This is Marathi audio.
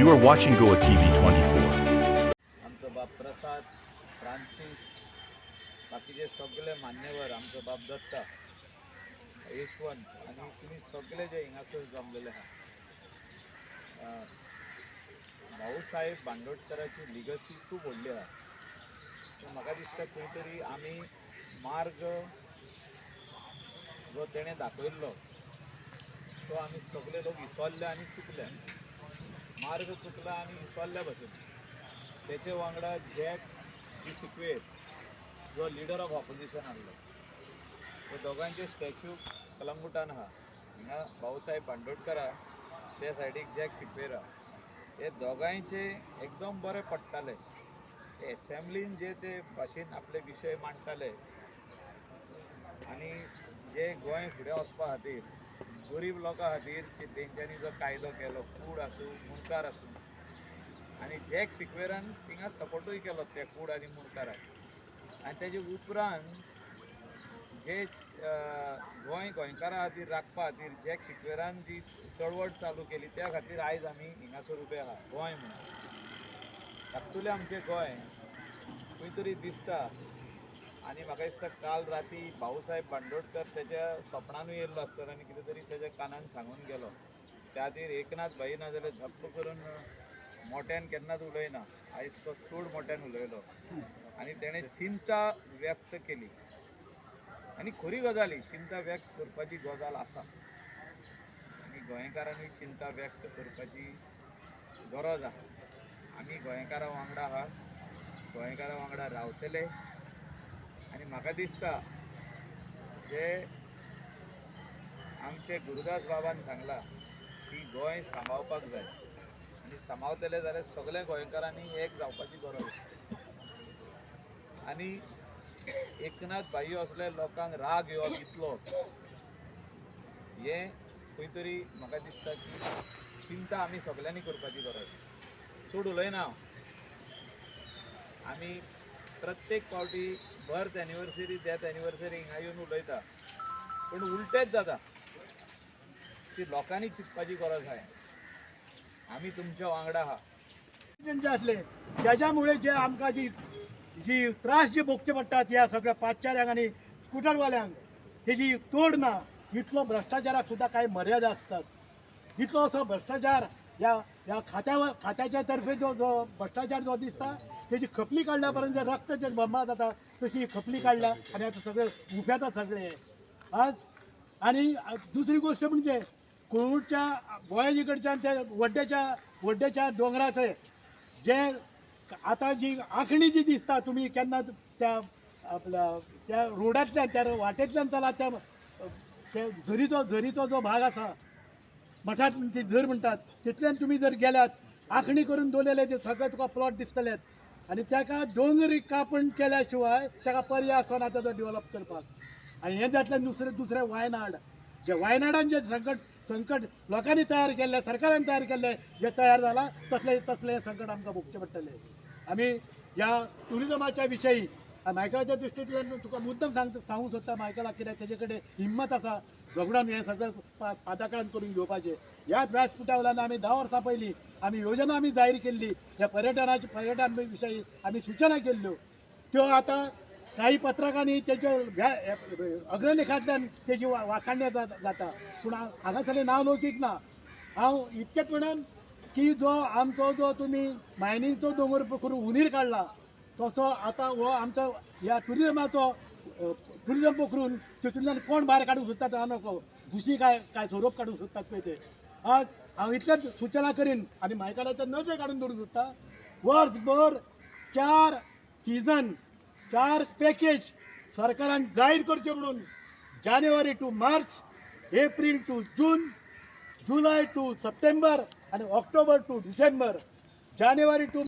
You are watching Goa TV 24. आमचो बाप प्रसाद फ्रांसीस बाकीचे सगळे मान्यवर आमचो बाप दत्ता यशवंत आणि तुमी सगळे जे हिंगासर जमलेले आहा भाऊसाहेब बांदोडकराची लिगसी खूब व्हडली आहा. सो म्हाका दिसता खंय तरी आमी मार्ग जो तेणें दाखयल्लो तो आमी सगळे लोक विसरले आनी चुकले. मार्ग चुकला आनी विसरल्या बसून त्याचे वांगडा जॅक डी सिक्वेर जो लिडर ऑफ ऑपोजिशन आसलो हे दोगांचे स्टॅच्यू कलंगुटान आहा हिंगा भाऊसाहेब बांडोडकर आहा त्या सायडीक जॅक सिक्वेर हे. दोगांयचे एकदम बरे पडटाले ते एसेंब्लीन जे ते भाशेन आपले विशय मांडटाले आनी जे गोंय फुडें वचपा खातीर गरीब लोकां खातीर तेंच्यांनी जो कायदो केलो कूड आसूं मुणकार आसूं आनी जॅक सिक्वेरान थिंगा सपोर्टूय केलो त्या कूड आनी मुणकाराक. आनी तेजे उपरांत जे गोंय गोंयकारां खातीर राखपा खातीर जॅक सिक्वेरान जी चळवळ चालू केली त्या खातीर आयज आमी हिंगासर उबे आहा गोंय म्हणून. धाकटुलें आमचें गोंय खंय तरी दिसता आनी म्हाका दिसता काल राती भाऊसाहेब बांदोडकर तेज्या स्वप्नानूय येयल्लो आसतलो आनी कितें तरी तेज्या कानान सांगून गेलो. त्या खातीर एकनाथ भाई ना जाल्यार झप्प करून मोट्यान केन्नाच उलयना. आयज तो चड मोट्यान उलयलो. आनी तेणें चिंता व्यक्त केली. आनी खरी गजाल ही चिंता व्यक्त करपाची गजाल आसा आनी गोंयकारांनी चिंता व्यक्त करपाची गरज आहा. आमी गोंयकारां वांगडा आहात. गोंयकारां वांगडा रावतले. आनी म्हाका दिसता. जे आमचे गुरुदास बाबान सांगला की गोंय सांबाळपाक जाय. आनी सांबाळतले जाल्यार सगळे गोंयकारांनी एक जावपाची गरज आनी एकनाथ भाई असले लोकांक राग येवप इतलो. हे खंय तरी म्हाका दिसता की चिंता आमी सगळ्यांनी करपाची गरज चड उलयना हांव. आमी प्रत्येक फावटी बर्थ एनिवर्सरी डेथ एनिवर्सरी हिंगा येवन उलयता. पूण उलटेच जाता. ती लोकांनी चिंतपाची गरज आहा. आमी तुमच्या वांगडा आहा जे असले त्याच्यामुळे जे आमकां जी जी त्रास जे भोगचे पडटात ह्या सगळ्या पांचचाऱ्यांक आनी स्कुटरवाल्यांक तेजी तोड ना इतलो भ्रश्टाचाराक सुद्दां कांय मर्यादा आसतात इतलो असो भ्रश्टाचार ह्या ह्या खात्या खात्याच्या तर्फे जो जो भ्रश्टाचार जो दिसता तेजी खपली काढल्यापर्यंत जे रक्त जे बंबा जाता तशी खपली काडल्या आनी आतां सगळे उफ्यातात सगळे. आज आणि दुसरी गोष्ट म्हणजे कोळूरच्या गोंया कडच्यान ते वड्ड्याच्या वड्ड्याच्या दोंगरा थंय जे आता जी आखणी जी दिसता तुम्ही केन्ना त्या आपल्या त्या रोडांतल्यान त्या वाटेंतल्यान चला त्या त्या झरीचो झरीचो जो भाग आसा मठात ती झर म्हणटात तितल्यान तुमी जर गेल्यात आखणी करून दवरलेले ते सगळे तुका प्लॉट दिसतलेत आनी ताका डोंगरी कापण केल्या शिवाय पर्याय असताना त्याचा डेव्हलप करपाक आनी हे जातल्यान दुसरें दुसरें वायनाड. जे वायनाडान जे संकट संकट लोकांनी तयार केल्ले सरकारान तयार केल्ले जे तयार जाला तसले तसले संकट आमकां भोगचे पडटले. आमी ह्या टुरिजमाच्या विशयी मायकलाच्या दृश्टींतल्यान तुका मुद्दम सांग सांगूंक सोदता मायकलाक कित्याक तेजे कडेन हिम्मत आसा झगडून हें सगळें पा- करून घेवपाचें ह्याच व्यासपिठा वयल्यान आमी धा वर्सां पयलीं आमी योजना आमी जाहीर केल्ली ह्या पर्यटनाची पर्यटन विशयी आमी सूचना केल्ल्यो त्यो आतां काही पत्रकांनी त्याच्या अग्रलेखातल्यान अग्रलेखांतल्यान तेजी वा- वाखाणण्या जा- जाता. पूण हांव- हांगासरलें नांव लौकीक ना. हांव इतकेच म्हणन की जो आमचो जो तुमी मायनिंगचो दोंगर करून उंदीर काडला तसो आतां हो आमचो ह्या टुरिजमाचो टुरिजम पकडून तितूंतल्यान कोण भायर काडूंक सोदतात तो नको. दुशी काय काय स्वरूप काडूंक सोदतात पळय ते आज हांव इतलेंच सुचना करीन आनी मायकालाच्या नजरे काडून दवरूंक सोदता वर्सभर चार सिजन चार पॅकेज सरकारान जाहीर करचे म्हणून जानेवारी टू मार्च एप्रील टू जून जुलय टू सप्टेंबर आणि ऑक्टोबर टू डिसेंबर जानेवारी टू